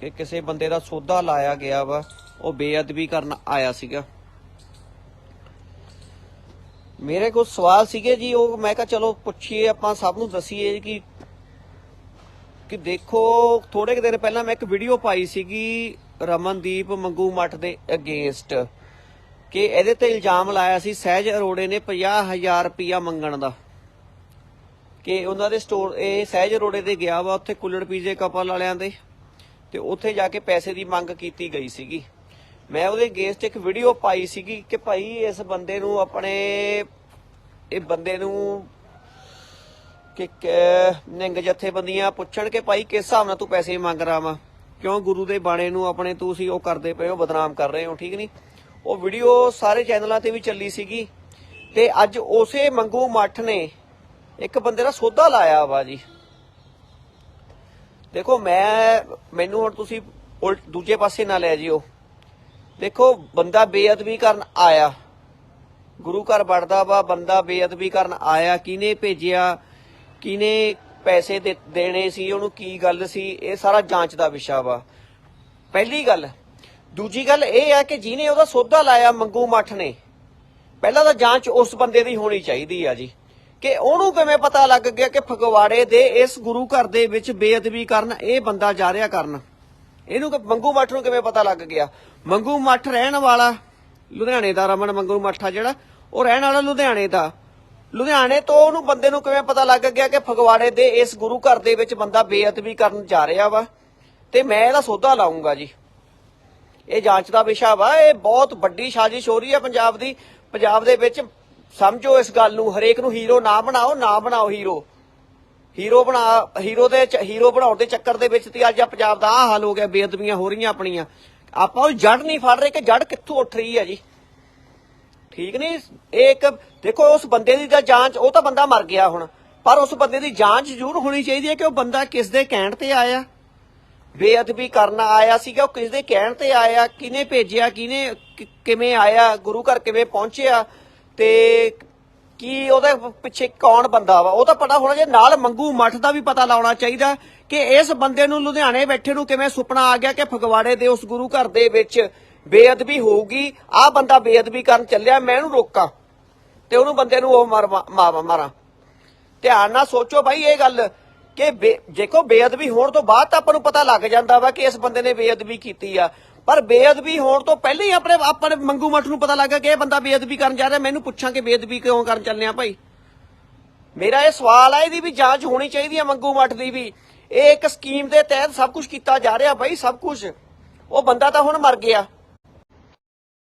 ਕਿ ਕਿਸੇ ਬੰਦੇ ਦਾ ਸੌਦਾ ਲਾਇਆ ਗਿਆ ਵਾ, ਉਹ ਬੇਅਦਬੀ ਕਰਨ ਆਇਆ ਸੀਗਾ। ਮੇਰੇ ਕੋਲ ਸਵਾਲ ਸੀਗੇ ਜੀ, ਉਹ ਮੈਂ ਕਿਹਾ ਚਲੋ ਪੁੱਛੀਏ, ਆਪਾਂ ਸਭ ਨੂੰ ਦਸੀਏ ਕਿ ਕਿ ਦੇਖੋ ਥੋੜੇ ਕੁ ਦਿਨ ਪਹਿਲਾਂ ਮੈਂ ਇੱਕ ਵੀਡੀਓ ਪਾਈ ਸੀਗੀ ਰਮਨਦੀਪ ਮੰਗੂ ਮੱਠ ਦੇ ਅਗੇਂਸਟ ਕਿ ਇਹਦੇ ਤੇ ਇਲਜ਼ਾਮ ਲਾਇਆ ਸੀ, ਸਹਿਜ ਅਰੋੜੇ ਨੇ 50000 ਰੁਪਇਆ ਮੰਗਣ ਦਾ। ਕਿ ਉਹਨਾਂ ਦੇ ਸਟੋਰ ਇਹ ਸਹਿਜ ਅਰੋੜੇ ਤੇ ਗਿਆ ਵਾ ਉੱਥੇ ਕੁੱਲੜ ਪੀਜੇ ਕਪਲ ਵਾਲਿਆਂ ਦੇ। ਤੇ ਉੱਥੇ ਜਾ ਕੇ ਪੈਸੇ ਦੀ ਮੰਗ ਕੀਤੀ ਗਈ ਸੀਗੀ। ਮੈਂ ਉਹਦੇ ਅਗੇਂਸਟ ਇੱਕ ਵੀਡੀਓ ਪਾਈ ਸੀਗੀ ਕਿ ਭਾਈ ਇਸ ਬੰਦੇ ਨੂੰ ਆਪਣੇ, ਇਹ ਬੰਦੇ ਨੂੰ ਕਿ ਨਿੰਗ ਜਥੇਬੰਦੀਆਂ ਪੁੱਛਣ ਕਿ ਭਾਈ ਕਿਸ ਹਿਸਾਬ ਨਾਲ ਤੂੰ ਪੈਸੇ ਮੰਗ ਰਹਾ ਵਾ? ਕਿਉਂ ਗੁਰੂ ਦੇ ਬਾਣੇ ਨੂੰ ਆਪਣੇ ਤੁਸੀਂ ਉਹ ਕਰਦੇ ਪਏ ਹੋ, ਬਦਨਾਮ ਕਰ ਰਹੇ ਹੋ, ਠੀਕ ਨਹੀਂ? ਉਹ ਵੀਡੀਓ ਸਾਰੇ ਚੈਨਲਾਂ ਤੇ ਵੀ ਚੱਲੀ ਸੀਗੀ। ਤੇ ਅੱਜ ਉਸੇ ਮੰਗੂ ਮੱਠ ਨੇ ਇੱਕ ਬੰਦੇ ਦਾ ਸੌਦਾ ਲਾਇਆ ਵਾ ਜੀ। ਦੇਖੋ, ਮੈਂ, ਮੈਨੂੰ ਹੁਣ ਤੁਸੀਂ ਉਲਟ ਦੂਜੇ ਪਾਸੇ ਨਾ ਲੈ ਜਿਓ। ਦੇਖੋ, ਬੰਦਾ ਬੇਅਦਬੀ ਕਰਨ ਆਇਆ। ਗੁਰੂ ਘਰ ਵੜਦਾ ਵਾ, ਬੰਦਾ ਬੇਅਦਬੀ ਕਰਨ ਆਇਆ। ਕਿਹਨੇ ਭੇਜਿਆ? ਕਿਨੇ ਪੈਸੇ ਦੇ- ਦੇਣੇ ਸੀ? ਉਹਨੂੰ ਕੀ ਗੱਲ ਸੀ? ਇਹ ਸਾਰਾ ਜਾਂਚ ਦਾ ਵਿਸ਼ਾ ਵਾ। ਪਹਿਲੀ ਗੱਲ। ਦੂਜੀ ਗੱਲ ਇਹ ਆ ਕਿ ਜਿਹਨੇ ਉਹਦਾ ਸੌਦਾ ਲਾਇਆ ਮੰਗੂ ਮੱਠ ਨੇ, ਪਹਿਲਾਂ ਤਾਂ ਜਾਂਚ ਉਸ ਬੰਦੇ ਦੀ ਹੋਣੀ ਚਾਹੀਦੀ ਆ ਜੀ। ਕਿ ਉਹਨੂੰ ਕਿਵੇਂ ਪਤਾ ਲੱਗ ਗਿਆ ਕਿ ਫਗਵਾੜੇ ਦੇ ਇਸ ਗੁਰੂ ਘਰ ਦੇ ਵਿੱਚ ਬੇਅਦਬੀ ਕਰਨ ਇਹ ਬੰਦਾ ਜਾ ਰਿਹਾ ਕਰਨ? ਇਹਨੂੰ ਕਿ ਮੰਗੂ ਮੱਠ ਨੂੰ ਕਿਵੇਂ ਪਤਾ ਲੱਗ ਗਿਆ? ਮੰਗੂ ਮੱਠ ਰਹਿਣ ਵਾਲਾ ਲੁਧਿਆਣੇ ਦਾ, ਰਮਨ ਮੰਗੂ ਮੱਠ ਜਿਹੜਾ, ਉਹ ਰਹਿਣ ਵਾਲਾ ਲੁਧਿਆਣੇ ਦਾ। ਲੁਧਿਆਣੇ ਤੋਂ ਉਹਨੂੰ ਬੰਦੇ ਨੂੰ ਕਿਵੇਂ ਪਤਾ ਲੱਗ ਗਿਆ ਕਿ ਫਗਵਾੜੇ ਦੇ ਇਸ ਗੁਰੂ ਘਰ ਦੇ ਵਿੱਚ ਬੰਦਾ ਬੇਅਦਬੀ ਕਰਨ ਜਾ ਰਿਹਾ ਵਾ? ਤੇ ਮੈਂ ਇਹਦਾ ਸੌਦਾ ਲਾਉਂਗਾ ਜੀ। ਇਹ ਜਾਂਚ ਦਾ ਵਿਸ਼ਾ ਵਾ, ਇਹ ਬਹੁਤ ਵੱਡੀ ਸਾਜ਼ਿਸ਼ ਹੋ ਰਹੀ ਹੈ ਪੰਜਾਬ ਦੀ। ਪੰਜਾਬ ਦੇ ਵਿੱਚ ਸਮਝੋ ਇਸ ਗੱਲ ਨੂੰ, ਹਰੇਕ ਨੂੰ ਹੀਰੋ ਨਾ ਬਣਾਓ ਨਾ ਬਣਾਓ ਹੀਰੋ। ਹੀਰੋ ਬਣਾ, ਹੀਰੋ ਦੇ ਹੀਰੋ ਬਣਾਉਣ ਦੇ ਚੱਕਰ ਦੇ ਵਿੱਚ ਤੇ ਅੱਜ ਆ ਪੰਜਾਬ ਦਾ ਆ ਹਾਲ ਹੋ ਗਿਆ, ਬੇਅਦਬੀਆਂ ਹੋ ਰਹੀਆਂ ਆਪਣੀਆਂ। ਆਪਾਂ ਉਹ ਜੜ ਨਹੀਂ ਫੜ ਰਹੇ ਕਿ ਜੜ ਕਿੱਥੋਂ ਉੱਠ ਰਹੀ ਹੈ ਜੀ? ਠੀਕ ਨਹੀਂ? ਇਹ ਇੱਕ, ਦੇਖੋ, ਉਸ ਬੰਦੇ ਦੀ ਤਾਂ ਜਾਂਚ, ਉਹ ਤਾਂ ਬੰਦਾ ਮਰ ਗਿਆ ਹੁਣ। ਪਰ ਉਸ ਬੰਦੇ ਦੀ ਜਾਂਚ ਜ਼ਰੂਰ ਹੋਣੀ ਚਾਹੀਦੀ ਹੈ ਕਿ ਉਹ ਬੰਦਾ ਕਿਸ ਦੇ ਕਹਿਣ ਤੇ ਆਇਆ। ਬੇਅਦਬੀ ਕਰਨ ਆਇਆ ਸੀਗਾ, ਉਹ ਕਿਸ ਦੇ ਕਹਿਣ ਤੇ ਆਇਆ, ਕਿਹਨੇ ਭੇਜਿਆ, ਕਿਹਨੇ ਕਿਵੇਂ ਆਇਆ, ਗੁਰੂ ਘਰ ਕਿਵੇਂ ਪਹੁੰਚਿਆ। ਤੇ ਕੀ ਉਹਦੇ ਪਿੱਛੇ ਕੌਣ ਬੰਦਾ ਵਾ? ਉਹ ਤਾਂ ਪਤਾ ਹੋਣਾ ਜੇ ਨਾਲ ਮੰਗੂ ਮੱਠ ਦਾ ਵੀ ਪਤਾ ਲਾਉਣਾ ਚਾਹੀਦਾ ਕਿ ਇਸ ਬੰਦੇ ਨੂੰ ਲੁਧਿਆਣੇ ਬੈਠੇ ਨੂੰ ਕਿਵੇਂ ਸੁਪਨਾ ਆ ਗਿਆ ਕਿ ਫਗਵਾੜੇ ਦੇ ਉਸ ਗੁਰੂ ਘਰ ਦੇ ਵਿੱਚ ਬੇਅਦਬੀ ਹੋਊਗੀ? ਆਹ ਬੰਦਾ ਬੇਅਦਬੀ ਕਰਨ ਚੱਲਿਆ, ਮੈਂ ਇਹਨੂੰ ਰੋਕਾਂ ਤੇ ਉਹਨੂੰ ਬੰਦੇ ਨੂੰ ਉਹ ਮਾਰ ਮਾਰ- ਮਾਰਾਂ। ਧਿਆਨ ਨਾਲ ਸੋਚੋ ਭਾਈ ਇਹ ਗੱਲ ਕਿ ਬੇ- ਦੇਖੋ ਬੇਅਦਬੀ ਹੋਣ ਤੋਂ ਬਾਅਦ ਤਾਂ ਆਪਾਂ ਨੂੰ ਪਤਾ ਲੱਗ ਜਾਂਦਾ ਵਾ ਕਿ ਇਸ ਬੰਦੇ ਨੇ ਬੇਅਦਬੀ ਕੀਤੀ ਆ। ਪਰ ਬੇਅਦਬੀ ਹੋਣ ਤੋਂ ਪਹਿਲਾਂ ਹੀ ਆਪਣੇ ਆਪਣੇ ਮੰਗੂ ਮੱਠ ਨੂੰ ਪਤਾ ਲੱਗਾ ਕਿ ਇਹ ਬੰਦਾ ਬੇਅਦਬੀ ਕਰਨ ਜਾ ਰਿਹਾ। ਮੈਨੂੰ ਪੁੱਛਾਂ ਕਿ ਬੇਅਦਬੀ ਕਿਉਂ ਕਰਨ ਚੱਲੇ ਆ ਭਾਈ? ਮੇਰਾ ਇਹ ਸਵਾਲ ਆ, ਇਹਦੀ ਵੀ ਜਾਂਚ ਹੋਣੀ ਚਾਹੀਦੀ ਹੈ ਮੰਗੂ ਮੱਠ ਦੀ ਵੀ। ਇਹ ਇੱਕ ਸਕੀਮ ਦੇ ਤਹਿਤ ਸਭ ਕੁਝ ਕੀਤਾ ਜਾ ਰਿਹਾ ਭਾਈ, ਸਭ ਕੁਝ ਉਹ ਬੰਦਾ ਤਾਂ ਹੁਣ ਮਰ ਗਿਆ।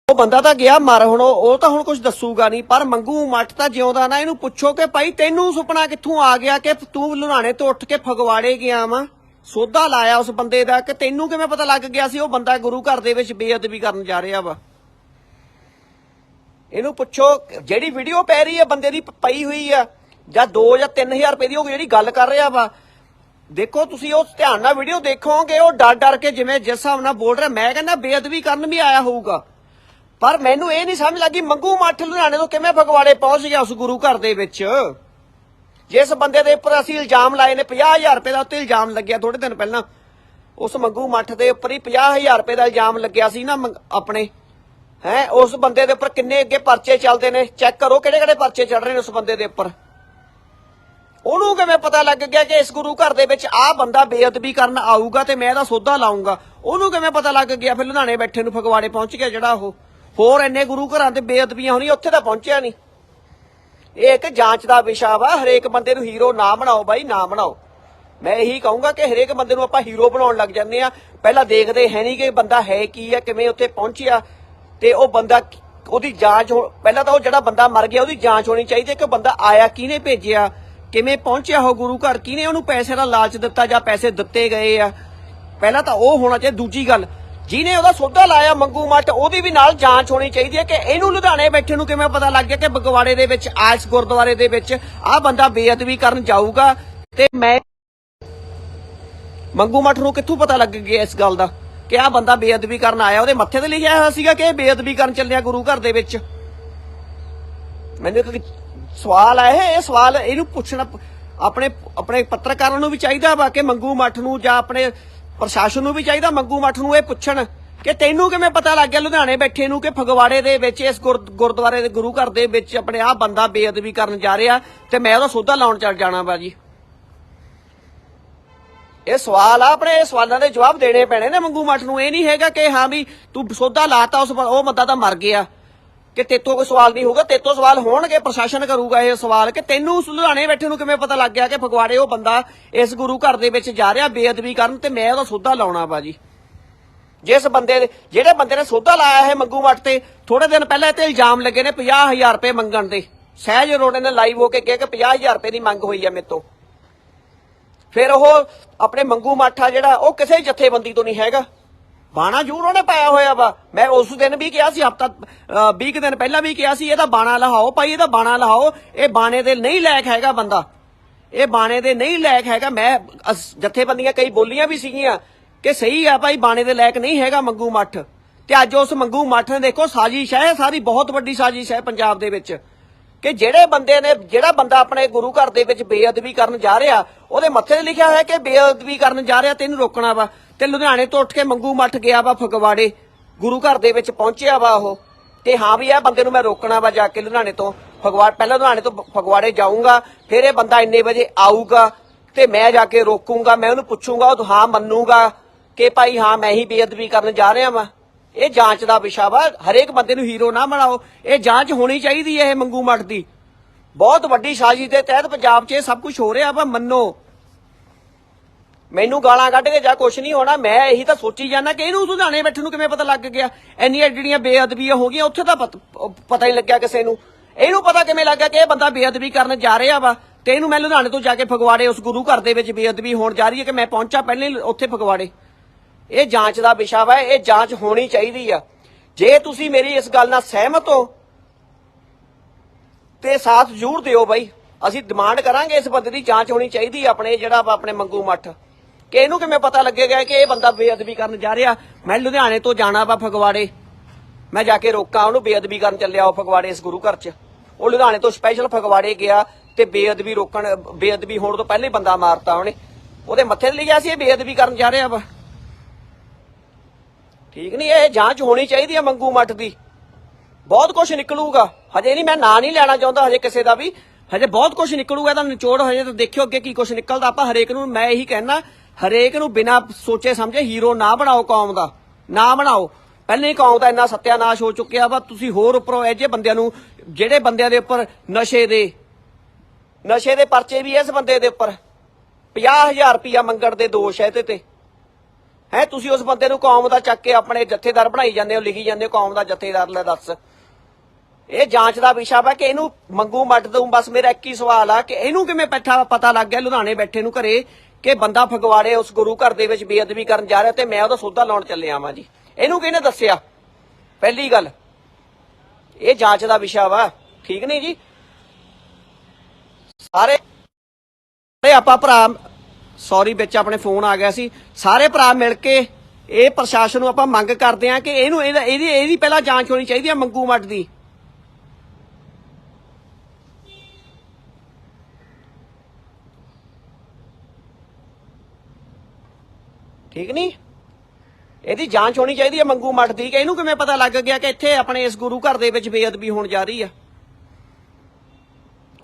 ਉਹ ਬੰਦਾ ਤਾਂ ਗਿਆ ਮਰ, ਹੁਣ ਉਹ ਤਾਂ ਹੁਣ ਕੁਝ ਦੱਸੂਗਾ ਨਹੀਂ। ਪਰ ਮੰਗੂ ਮੱਠ ਤਾਂ ਜਿਉਂਦਾ ਨਾ, ਇਹਨੂੰ ਪੁੱਛੋ ਕਿ ਭਾਈ ਤੈਨੂੰ ਸੁਪਨਾ ਕਿੱਥੋਂ ਆ ਗਿਆ ਕਿ ਤੂੰ ਲੁਧਿਆਣੇ ਤੋਂ ਉੱਠ ਕੇ ਫਗਵਾੜੇ ਗਿਆ ਵਾ? ਸੋਧਾ ਲਾਇਆ ਉਸ ਬੰਦੇ ਦਾ ਕਿ ਤੈਨੂੰ ਕਿਵੇਂ ਪਤਾ ਲੱਗ ਗਿਆ ਸੀ? ਉਹ ਬੰਦਾ ਗੁਰੂ ਘਰ ਦੇ ਵਿੱਚ ਬੇਅਦਬੀ ਕਰਨ ਜਾ ਰਿਹਾ ਵਾ। ਇਹਨੂੰ ਪੁੱਛੋ, ਜਿਹੜੀ ਵੀਡੀਓ ਪੈ ਰਹੀ ਹੈ ਬੰਦੇ ਦੀ ਪਈ ਹੋਈ ਆ, ਜਾਂ 2 ਜਾਂ 3000 ਰੁਪਏ ਦੀ ਉਹ ਜਿਹੜੀ ਗੱਲ ਕਰ ਰਿਹਾ ਵਾ। ਦੇਖੋ, ਤੁਸੀਂ ਉਹ ਧਿਆਨ ਨਾਲ ਵੀਡੀਓ ਦੇਖੋਗੇ, ਉਹ ਡਰ ਡਰ ਕੇ ਜਿਵੇਂ ਜਿਸ ਹਿਸਾਬ ਨਾਲ ਬੋਲ ਰਿਹਾ। ਮੈਂ ਕਹਿੰਦਾ ਬੇਅਦਬੀ ਕਰਨ ਵੀ ਆਇਆ ਹੋਊਗਾ। ਪਰ ਮੈਨੂੰ ਇਹ ਨਹੀਂ ਸਮਝ ਲੱਗੀ, ਮੰਗੂ ਮੱਠ ਲੁਧਿਆਣੇ ਤੋਂ ਕਿਵੇਂ ਫਗਵਾੜੇ ਪਹੁੰਚ ਗਿਆ ਉਸ ਗੁਰੂ ਘਰ ਦੇ ਵਿੱਚ। ਜਿਸ ਬੰਦੇ ਦੇ ਉੱਪਰ ਅਸੀਂ ਇਲਜ਼ਾਮ ਲਾਏ ਨੇ 50000 ਰੁਪਏ ਦਾ ਉੱਤੇ ਇਲਜ਼ਾਮ ਲੱਗਿਆ ਥੋੜੇ ਦਿਨ ਪਹਿਲਾਂ। ਉਸ ਮੰਗੂ ਮੱਠ ਦੇ ਉੱਪਰ ਹੀ 50000 ਰੁਪਏ ਦਾ ਇਲਜ਼ਾਮ ਲੱਗਿਆ ਸੀ ਨਾ ਮੰਗ- ਆਪਣੇ। ਹੈ, ਉਸ ਬੰਦੇ ਦੇ ਉੱਪਰ ਕਿੰਨੇ ਅੱਗੇ ਪਰਚੇ ਚੱਲਦੇ ਨੇ? ਚੈੱਕ ਕਰੋ ਕਿਹੜੇ ਕਿਹੜੇ ਪਰਚੇ ਚੱਲ ਰਹੇ ਨੇ ਉਸ ਬੰਦੇ ਦੇ ਉੱਪਰ। ਉਹਨੂੰ ਕਿਵੇਂ ਪਤਾ ਲੱਗ ਗਿਆ ਕਿ ਇਸ ਗੁਰੂ ਘਰ ਦੇ ਵਿੱਚ ਆਹ ਬੰਦਾ ਬੇਅਦਬੀ ਕਰਨ ਆਊਗਾ ਤੇ ਮੈਂ ਇਹਦਾ ਸੌਦਾ ਲਾਉਂਗਾ ਉਹਨੂੰ ਕਿਵੇਂ ਪਤਾ ਲੱਗ ਗਿਆ? ਫਿਰ ਲੁਧਿਆਣੇ ਬੈਠੇ ਨੂੰ ਫਗਵਾੜੇ ਪਹੁੰਚ ਗਿਆ ਜਿਹੜਾ ਉਹ। ਹੋਰ ਇੰਨੇ ਗੁਰੂ ਘਰਾਂ ਤੇ ਬੇਅਦਬੀਆਂ ਹੋਣੀਆਂ, ਉੱਥੇ ਤਾਂ ਪਹੁੰਚਿਆ ਨਹੀਂ। ਇਹ ਇੱਕ ਜਾਂਚ ਦਾ ਵਿਸ਼ਾ ਵਾ, ਹਰੇਕ ਬੰਦੇ ਨੂੰ ਹੀਰੋ ਨਾ ਬਣਾਓ ਬਾਈ ਨਾ ਬਣਾਓ। ਮੈਂ ਇਹੀ ਕਹੂੰਗਾ ਕਿ ਹਰੇਕ ਬੰਦੇ ਨੂੰ ਆਪਾਂ ਹੀਰੋ ਬਣਾਉਣ ਲੱਗ ਜਾਂਦੇ ਆ ਪਹਿਲਾਂ ਦੇਖਦੇ ਹੈ ਨਹੀਂ ਕਿ ਬੰਦਾ ਹੈ ਕੀ ਆ, ਕਿਵੇਂ ਉੱਥੇ ਪਹੁੰਚਿਆ ਤੇ ਉਹ ਬੰਦਾ ਉਹਦੀ ਜਾਂਚ ਹੋ- ਪਹਿਲਾਂ ਤਾਂ ਉਹ ਜਿਹੜਾ ਬੰਦਾ ਮਰ ਗਿਆ, ਉਹਦੀ ਜਾਂਚ ਹੋਣੀ ਚਾਹੀਦੀ ਹੈ ਕਿ ਬੰਦਾ ਆਇਆ ਕਿਹਨੇ ਭੇਜਿਆ, ਕਿਵੇਂ ਪਹੁੰਚਿਆ ਉਹ ਗੁਰੂ ਘਰ, ਕਿਹਨੇ ਉਹਨੂੰ ਪੈਸੇ ਦਾ ਲਾਲਚ ਦਿੱਤਾ ਜਾਂ ਪੈਸੇ ਦਿੱਤੇ ਗਏ ਆ। ਪਹਿਲਾਂ ਤਾਂ ਉਹ ਹੋਣਾ ਚਾਹੀਦਾ, ਦੂਜੀ ਗੱਲ ਜਿਹਨੇ ਉਹਦਾ ਸੌਦਾ ਲਾਇਆ ਮੰਗੂ ਮੱਟ ਉਹਦੀ ਵੀ ਨਾਲ ਜਾਂਚ ਹੋਣੀ ਚਾਹੀਦੀ ਹੈ ਕਿ ਇਹਨੂੰ ਲੁਧਿਆਣੇ ਬੈਠੇ ਨੂੰ ਕਿਵੇਂ ਪਤਾ ਲੱਗ ਗਿਆ ਕਿ ਬਗਵਾੜੇ ਦੇ ਵਿੱਚ ਆਇਸ ਗੁਰਦੁਆਰੇ ਦੇ ਵਿੱਚ ਆਹ ਬੰਦਾ ਬੇਅਦਬੀ ਕਰਨ ਜਾਊਗਾ ਤੇ ਮੈਂ ਮੰਗੂ ਮੱਠ ਨੂੰ ਕਿੱਥੋਂ ਪਤਾ ਲੱਗ ਗਿਆ ਇਸ ਗੱਲ ਦਾ ਕਿ ਆਹ ਬੰਦਾ ਬੇਅਦਬੀ ਕਰਨ ਆਇਆ? ਉਹਦੇ ਮੱਥੇ ਤੇ ਲਿਖਿਆ ਹੋਇਆ ਸੀਗਾ ਕਿ ਇਹ ਬੇਅਦਬੀ ਕਰਨ ਚੱਲਿਆ ਗੁਰੂ ਘਰ ਦੇ ਵਿੱਚ। ਮੈਨੂੰ ਇੱਕ ਸਵਾਲ ਆਇਆ, ਇਹ ਸਵਾਲ ਇਹਨੂੰ ਪੁੱਛਣਾ ਆਪਣੇ ਆਪਣੇ ਪੱਤਰਕਾਰਾਂ ਨੂੰ ਵੀ ਚਾਹੀਦਾ ਵਾ ਕਿ ਮੰਗੂ ਮੱਠ ਨੂੰ ਜਾਂ ਆਪਣੇ ਪ੍ਰਸ਼ਾਸਨ ਨੂੰ ਵੀ ਚਾਹੀਦਾ ਮੰਗੂ ਮੱਠ ਨੂੰ ਇਹ ਪੁੱਛਣ ਕਿ ਤੈਨੂੰ ਕਿਵੇਂ ਪਤਾ ਲੱਗ ਗਿਆ ਲੁਧਿਆਣੇ ਬੈਠੇ ਨੂੰ ਕਿ ਫਗਵਾੜੇ ਦੇ ਵਿੱਚ ਇਸ ਗੁਰ- ਗੁਰਦੁਆਰੇ ਦੇ ਗੁਰੂ ਘਰ ਦੇ ਵਿੱਚ ਆਪਣੇ ਆਹ ਬੰਦਾ ਬੇਅਦਬੀ ਕਰਨ ਜਾ ਰਿਹਾ ਤੇ ਮੈਂ ਉਹਦਾ ਸੌਦਾ ਲਾਉਣ ਚੱਲ ਜਾਣਾ ਬਾਜੀ ਇਹ ਸਵਾਲ ਆ, ਆਪਣੇ ਸਵਾਲਾਂ ਦੇ ਜਵਾਬ ਦੇਣੇ ਪੈਣੇ ਨੇ ਮੰਗੂ ਮੱਠ ਨੂੰ। ਇਹ ਨਹੀਂ ਹੈਗਾ ਕਿ ਹਾਂ ਵੀ ਤੂੰ ਸੌਦਾ ਲਾਤਾ, ਉਸ ਉਹ ਬੰਦਾ ਤਾਂ ਮਰ ਗਿਆ। ਕਿ ਤੇਤੋਂ ਕੋਈ ਸਵਾਲ ਨਹੀਂ ਹੋਊਗਾ, ਤੇਤੋਂ ਸਵਾਲ ਹੋਣਗੇ, ਪ੍ਰਸ਼ਾਸਨ ਕਰੂਗਾ ਇਹ ਸਵਾਲ ਕਿ ਤੈਨੂੰ ਉਸ ਬੈਠੇ ਨੂੰ ਕਿਵੇਂ ਪਤਾ ਲੱਗ ਗਿਆ ਕਿ ਫਗਵਾੜੇ ਉਹ ਬੰਦਾ ਇਸ ਗੁਰੂ ਘਰ ਦੇ ਵਿੱਚ ਜਾ ਰਿਹਾ ਬੇਅਦਬੀ ਕਰਨ ਤੇ ਮੈਂ ਉਹਦਾ ਸੌਦਾ ਲਾਉਣਾ ਬਾਜੀ। ਜਿਸ ਬੰਦੇ ਦੇ ਜਿਹੜੇ ਬੰਦੇ ਨੇ ਸੌਦਾ ਲਾਇਆ ਹੈ ਮੰਗੂ ਮੱਠ ਤੇ ਥੋੜੇ ਦਿਨ ਪਹਿਲਾਂ ਤੇ ਇਲਜ਼ਾਮ ਲੱਗੇ ਨੇ 50000 ਰੁਪਏ ਮੰਗਣ ਦੇ ਸਹਿਜ ਰੋੜੇ ਨੇ ਲਾਈਵ ਹੋ ਕੇ ਕਿਹਾ ਕਿ 50000 ਰੁਪਏ ਦੀ ਮੰਗ ਹੋਈ ਹੈ ਮੇਰੇ ਤੋਂ। ਫਿਰ ਉਹ ਆਪਣੇ ਮੰਗੂ ਮਾਠਾ ਜਿਹੜਾ, ਉਹ ਕਿਸੇ ਜਥੇਬੰਦੀ ਤੋਂ ਨਹੀਂ ਹੈਗਾ। ਬਾਣਾ ਜ਼ਰੂਰ ਉਹਨੇ ਪਾਇਆ ਹੋਇਆ ਵਾ। ਮੈਂ ਉਸ ਦਿਨ ਵੀ ਕਿਹਾ ਸੀ, ਹਫਤਾ 20 ਕੁ ਦਿਨ ਪਹਿਲਾਂ ਵੀ ਕਿਹਾ ਸੀ ਇਹਦਾ ਬਾਣਾ ਲਹਾਓ, ਭਾਈ ਇਹਦਾ ਬਾਣਾ ਲਹਾਓ। ਇਹ ਬਾਣੇ ਦੇ ਨਹੀਂ ਲਾਇਕ ਹੈਗਾ ਬੰਦਾ। ਇਹ ਬਾਣੇ ਦੇ ਨਹੀਂ ਲਾਇਕ ਹੈਗਾ। ਮੈਂ ਜਥੇਬੰਦੀਆਂ ਕਈ ਬੋਲੀਆਂ ਵੀ ਸੀਗੀਆਂ ਕਿ ਸਹੀ ਆ ਭਾਈ, ਬਾਣੇ ਦੇ ਲਾਇਕ ਨਹੀਂ ਹੈਗਾ ਮੰਗੂ ਮੱਠ। ਤੇ ਅੱਜ ਉਸ ਮੰਗੂ ਮੱਠ ਨੇ ਦੇਖੋ, ਸਾਜ਼ਿਸ਼ ਹੈ, ਸਾਰੀ ਬਹੁਤ ਵੱਡੀ ਸਾਜ਼ਿਸ਼ ਹੈ ਪੰਜਾਬ ਦੇ ਵਿੱਚ। ਕਿ ਜਿਹੜੇ ਬੰਦੇ ਨੇ, ਜਿਹੜਾ ਬੰਦਾ ਆਪਣੇ ਗੁਰੂ ਘਰ ਦੇ ਵਿੱਚ ਬੇਅਦਬੀ ਕਰਨ ਜਾ ਰਿਹਾ, ਉਹਦੇ ਮੱਥੇ ਤੇ ਲਿਖਿਆ ਹੋਇਆ ਕਿ ਬੇਅਦਬੀ ਕਰਨ ਜਾ ਰਿਹਾ ਤੈਨੂੰ ਰੋਕਣਾ ਵਾ। ਤੇ ਲੁਧਿਆਣੇ ਤੋਂ ਉੱਠ ਕੇ ਮੰਗੂ ਮੱਠ ਗਿਆ ਵਾ ਫਗਵਾੜੇ, ਗੁਰੂ ਘਰ ਦੇ ਵਿੱਚ ਪਹੁੰਚਿਆ ਵਾ ਉਹ। ਤੇ ਹਾਂ ਵੀ ਇਹ ਬੰਦੇ ਨੂੰ ਮੈਂ ਰੋਕਣਾ ਵਾ ਜਾ ਕੇ ਲੁਧਿਆਣੇ ਤੋਂ ਫਗਵਾੜ ਪਹਿਲਾਂ ਲੁਧਿਆਣੇ ਤੋਂ ਫਗਵਾੜੇ ਜਾਊਂਗਾ, ਫਿਰ ਇਹ ਬੰਦਾ ਇੰਨੇ ਵਜੇ ਆਊਗਾ ਤੇ ਮੈਂ ਜਾ ਕੇ ਰੋਕੂਗਾ, ਮੈਂ ਉਹਨੂੰ ਪੁੱਛੂੰਗਾ, ਉਹ ਹਾਂ ਮੰਨੂਗਾ ਕਿ ਭਾਈ ਹਾਂ ਮੈਂ ਹੀ ਬੇਅਦਬੀ ਕਰਨ ਜਾ ਰਿਹਾ ਵਾਂ। ਇਹ ਜਾਂਚ ਦਾ ਵਿਸ਼ਾ ਵਾ, ਹਰੇਕ ਬੰਦੇ ਨੂੰ ਹੀਰੋ ਨਾ ਬਣਾਓ। ਇਹ ਜਾਂਚ ਹੋਣੀ ਚਾਹੀਦੀ ਹੈ ਇਹ ਮੰਗੂ ਮੱਠ ਦੀ। ਬਹੁਤ ਵੱਡੀ ਸਾਜ਼ਿਸ਼ ਦੇ ਤਹਿਤ ਪੰਜਾਬ 'ਚ ਇਹ ਸਭ ਕੁਝ ਹੋ ਰਿਹਾ ਵਾ, ਮੰਨੋ। ਮੈਨੂੰ ਗਾਲਾਂ ਕੱਢ ਕੇ ਜਾਂ ਕੁਛ ਨਹੀਂ ਹੋਣਾ, ਮੈਂ ਇਹੀ ਤਾਂ ਸੋਚੀ ਜਾਂਦਾ ਕਿ ਇਹਨੂੰ ਸੁਧਾਣੇ ਬੈਠੇ ਨੂੰ ਕਿਵੇਂ ਪਤਾ ਲੱਗ ਗਿਆ। ਇੰਨੀਆਂ ਜਿਹੜੀਆਂ ਬੇਅਦਬੀਆਂ ਹੋ ਗਈਆਂ, ਉੱਥੇ ਤਾਂ ਪਤ- ਪਤਾ ਹੀ ਲੱਗਿਆ ਕਿਸੇ ਨੂੰ। ਇਹਨੂੰ ਪਤਾ ਕਿਵੇਂ ਲੱਗਾ ਕਿ ਇਹ ਬੰਦਾ ਬੇਅਦਬੀ ਕਰਨ ਜਾ ਰਿਹਾ ਵਾ ਤੇ ਇਹਨੂੰ ਮੈਂ ਲੁਧਿਆਣੇ ਤੋਂ ਜਾ ਕੇ ਫਗਵਾੜੇ ਉਸ ਗੁਰੂ ਘਰ ਦੇ ਵਿੱਚ ਬੇਅਦਬੀ ਹੋਣ ਜਾ ਰਹੀ ਹੈ ਕਿ ਮੈਂ ਪਹੁੰਚਾ ਪਹਿਲੇ ਉੱਥੇ ਫਗਵਾੜੇ। ਇਹ ਜਾਂਚ ਦਾ ਵਿਸ਼ਾ ਵਾ, ਇਹ ਜਾਂਚ ਹੋਣੀ ਚਾਹੀਦੀ ਆ। ਜੇ ਤੁਸੀਂ ਮੇਰੀ ਇਸ ਗੱਲ ਨਾਲ ਸਹਿਮਤ ਹੋ, ਤੇ ਸਾਥ ਜ਼ਰੂਰ ਦਿਓ ਬਾਈ। ਅਸੀਂ ਡਿਮਾਂਡ ਕਰਾਂਗੇ ਇਸ ਬੰਦੇ ਦੀ ਜਾਂਚ ਹੋਣੀ ਚਾਹੀਦੀ ਆਪਣੇ, ਜਿਹੜਾ ਵਾ ਆਪਣੇ ਮੰਗੂ ਮੱਠ। ਕਿ ਇਹਨੂੰ ਕਿਵੇਂ ਪਤਾ ਲੱਗੇਗਾ ਕਿ ਇਹ ਬੰਦਾ ਬੇਅਦਬੀ ਕਰਨ ਜਾ ਰਿਹਾ? ਮੈਂ ਲੁਧਿਆਣੇ ਤੋਂ ਜਾਣਾ ਵਾ ਫਗਵਾੜੇ। ਮੈਂ ਜਾ ਕੇ ਰੋਕਾਂ, ਉਹਨੂੰ ਬੇਅਦਬੀ ਕਰਨ ਚੱਲਿਆ ਉਹ ਫਗਵਾੜੇ ਇਸ ਗੁਰੂ ਘਰ 'ਚ। ਉਹ ਲੁਧਿਆਣੇ ਤੋਂ ਸਪੈਸ਼ਲ ਫਗਵਾੜੇ ਗਿਆ ਤੇ ਬੇਅਦਬੀ ਰੋਕਣ, ਬੇਅਦਬੀ ਹੋਣ ਤੋਂ ਪਹਿਲੇ ਬੰਦਾ ਮਾਰਤਾ ਉਹਨੇ। ਉਹਦੇ ਮੱਥੇ ਤੇ ਲਿਖਿਆ ਸੀ ਇਹ ਬੇਅਦਬੀ ਕਰਨ ਜਾ ਰਿਹਾ ਵਾ। ਠੀਕ ਨਹੀਂ, ਇਹ ਜਾਂਚ ਹੋਣੀ ਚਾਹੀਦੀ ਹੈ ਮੰਗੂ ਮੱਠ ਦੀ। ਬਹੁਤ ਕੁਝ ਨਿਕਲੂਗਾ। ਹਜੇ ਨਹੀਂ, ਮੈਂ ਨਾਂ ਨਹੀਂ ਲੈਣਾ ਚਾਹੁੰਦਾ ਹਜੇ ਕਿਸੇ ਦਾ ਵੀ। ਹਜੇ ਬਹੁਤ ਕੁਝ ਨਿਕਲੂਗਾ ਤਾਂ ਨਿਚੋੜ ਹਜੇ ਤਾਂ ਦੇਖਿਓ ਅੱਗੇ ਕੀ ਕੁਝ ਨਿਕਲਦਾ। ਆਪਾਂ ਹਰੇਕ ਨੂੰ, ਮੈਂ ਇਹੀ ਕਹਿਣਾ, ਹਰੇਕ ਨੂੰ ਬਿਨਾਂ ਸੋਚੇ ਸਮਝੇ ਹੀਰੋ ਨਾ ਬਣਾਓ ਕੌਮ ਦਾ। ਨਾ ਬਣਾਓ। ਪਹਿਲੇ ਹੀ ਕੌਮ ਦਾ ਇੰਨਾ ਸਤਿਆਨਾਸ਼ ਹੋ ਚੁੱਕਿਆ ਵਾ, ਤੁਸੀਂ ਹੋਰ ਉੱਪਰੋਂ ਇਹ ਜੇ ਬੰਦਿਆਂ ਨੂੰ, ਜਿਹੜੇ ਬੰਦਿਆਂ ਦੇ ਉੱਪਰ ਨਸ਼ੇ ਦੇ ਨਸ਼ੇ ਦੇ ਪਰਚੇ ਵੀ ਇਸ ਬੰਦੇ ਦੇ ਉੱਪਰ। 50000 ਰੁਪਇਆ ਮੰਗਣ ਦੇ ਦੋਸ਼ ਹੈ ਇਹਦੇ ਤੇ। ਹੈ ਤੁਸੀਂ ਉਸ ਬੰਦੇ ਨੂੰ ਕੌਮ ਦਾ ਚੱਕ ਕੇ ਆਪਣੇ ਜਥੇਦਾਰ ਬਣਾਈ ਜਾਂਦੇ ਹੋ, ਲਿਖੀ ਜਾਂਦੇ ਹੋ, ਕੌਮ ਦਾ ਜਥੇਦਾਰ ਲੈ ਦੱਸ। ਇਹ ਜਾਂਚ ਦਾ ਵਿਸ਼ਾ ਵਾ ਕਿ ਇਹਨੂੰ ਮੰਗੂ ਮੱਟ ਦੂੰ ਬਸ ਮੇਰਾ ਇੱਕ ਹੀ ਸਵਾਲ ਆ ਕਿ ਇਹਨੂੰ ਕਿਵੇਂ ਪੱਠਾ ਪਤਾ ਲੱਗ ਗਿਆ ਲੁਧਿਆਣੇ ਬੈਠੇ ਨੂੰ ਘਰੇ ਕਿ ਬੰਦਾ ਫਗਵਾੜੇ ਉਸ ਗੁਰੂ ਘਰ ਦੇ ਵਿੱਚ ਬੇਅਦਬੀ ਕਰਨ ਜਾ ਰਿਹਾ ਤੇ ਮੈਂ ਉਹਦਾ ਸੌਦਾ ਲਾਉਣ ਚੱਲਿਆ ਵਾਂ ਜੀ। ਇਹਨੂੰ ਕਿਹਨੇ ਦੱਸਿਆ? ਪਹਿਲੀ ਗੱਲ, ਇਹ ਜਾਂਚ ਦਾ ਵਿਸ਼ਾ ਵਾ, ਠੀਕ ਨਹੀਂ ਜੀ? ਸਾਰੇ ਸਾਰੇ ਆਪਾਂ ਭਰਾ ਸੌਰੀ ਵਿੱਚ ਆਪਣੇ ਫੋਨ ਆ ਗਿਆ ਸੀ। ਸਾਰੇ ਭਰਾ ਮਿਲ ਕੇ ਇਹ ਪ੍ਰਸ਼ਾਸਨ ਨੂੰ ਆਪਾਂ ਮੰਗ ਕਰਦੇ ਆ ਕਿ ਇਹਨੂੰ ਇਹਦਾ- ਇਹਦੀ ਇਹਦੀ ਪਹਿਲਾਂ ਜਾਂਚ ਹੋਣੀ ਚਾਹੀਦੀ ਹੈ ਮੰਗੂ ਮੱਟ ਦੀ। ਠੀਕ ਨਹੀਂ ਇਹਦੀ ਜਾਂਚ ਹੋਣੀ ਚਾਹੀਦੀ ਹੈ ਮੰਗੂ ਮੱਠ ਦੀ ਕਿ ਇਹਨੂੰ ਕਿਵੇਂ ਪਤਾ ਲੱਗ ਗਿਆ ਕਿ ਇੱਥੇ ਆਪਣੇ ਇਸ ਗੁਰੂ ਘਰ ਦੇ ਵਿੱਚ ਬੇਅਦਬੀ ਹੋਣ ਜਾ ਰਹੀ ਆ?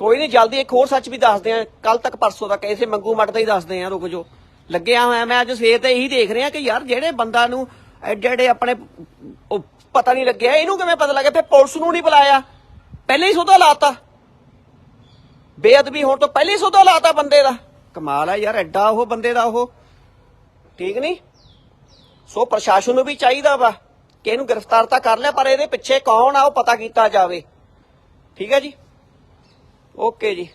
ਕੋਈ ਨਹੀਂ, ਜਲਦੀ ਇੱਕ ਹੋਰ ਸੱਚ ਵੀ ਦੱਸਦੇ ਆ ਕੱਲ ਤੱਕ ਪਰਸੋਂ ਤੱਕ ਇਸੇ ਮੰਗੂ ਮੱਟ ਦਾ ਹੀ ਦੱਸਦੇ ਆ ਰੁਕ ਜੋ ਲੱਗਿਆ ਹੋਇਆ ਮੈਂ ਅੱਜ ਸਵੇਰ ਤੇ ਇਹੀ ਦੇਖ ਰਿਹਾ ਕਿ ਯਾਰ ਜਿਹੜੇ ਬੰਦਾ ਨੂੰ ਐਡੇ ਆਪਣੇ ਪਤਾ ਨਹੀਂ ਲੱਗਿਆ, ਇਹਨੂੰ ਕਿਵੇਂ ਪਤਾ ਲੱਗਿਆ? ਫਿਰ ਪੁਲਿਸ ਨੂੰ ਨਹੀਂ ਬੁਲਾਇਆ। ਪਹਿਲੇ ਹੀ ਸੋਧਾ ਲਾਤਾ। ਬੇਅਦਬੀ ਹੋਣ ਤੋਂ ਪਹਿਲੇ ਹੀ ਸੋਧਾ ਲਾਤਾ ਬੰਦੇ ਦਾ। ਕਮਾਲ ਆ ਯਾਰ, ਐਡਾ ਉਹ ਬੰਦੇ ਦਾ ਉਹ। ਠੀਕ ਨਹੀਂ? ਸੋ ਪ੍ਰਸ਼ਾਸਨ ਨੂੰ ਵੀ ਚਾਹੀਦਾ ਵਾ ਕਿ ਇਹਨੂੰ ਗ੍ਰਿਫਤਾਰ ਤਾਂ ਕਰ ਲਿਆ, ਪਰ ਇਹਦੇ ਪਿੱਛੇ ਕੌਣ ਆ, ਉਹ ਪਤਾ ਕੀਤਾ ਜਾਵੇ। ਠੀਕ ਹੈ ਜੀ? ਓਕੇ ਜੀ।